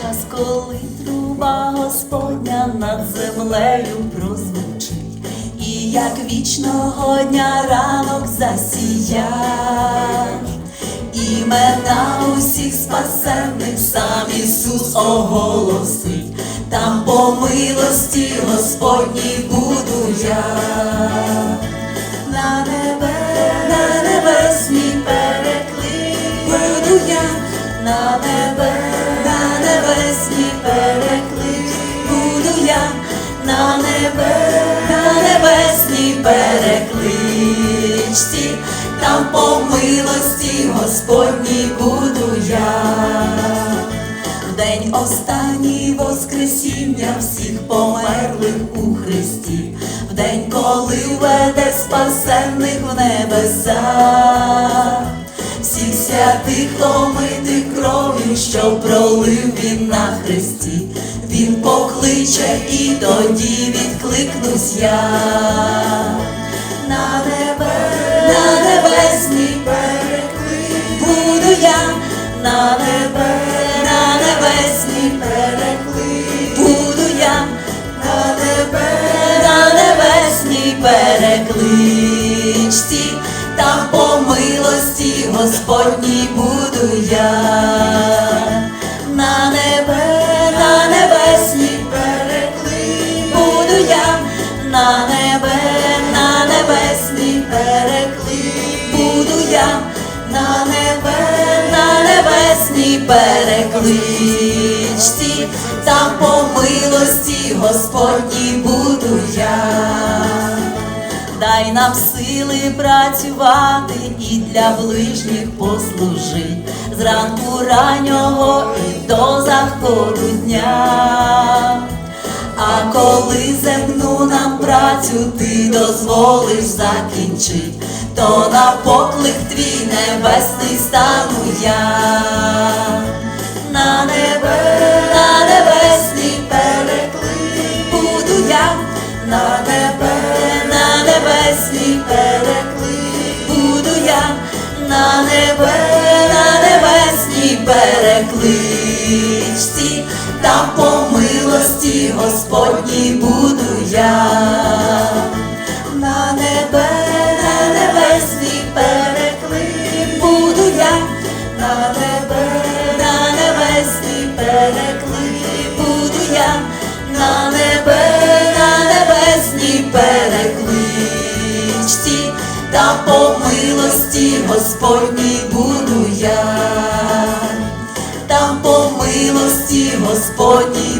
час, коли труба Господня над землею прозвучить, і як вічного дня ранок засія, імена усіх спасенних сам Ісус оголосить, там по милості Господній буду я. На небе, на небесній перекли. Буду я, на небе, на небесній перекличці, там по милості Господній буду я. В день останній Воскресіння всіх померлих у Христі, в день, коли веде спасенних в небеса, святих омитих кров'ю, що пролив він на Христі, він покличе і тоді відкликнусь я. На небе, на небесній я. На небе, на небесній перекли. Буду я, на небе, на небесній перекли. Буду я, на небе, на небесній перекличці, там по милості Господній буду я. Дай нам сили працювати і для ближніх послужить зранку раннього і до заходу дня. А коли земну нам працю ти дозволиш закінчить, то на поклик твій небесний стану я. На небе, на небесній перекли буду я, на небе, на небесній перекли буду я, на небе, перекличці, там по милості Господній буду я. На небе, на небесній перекли буду я, на небе, на небесній перекли буду я, на небе, на небесній перекличці, та по милості Господній буду Господній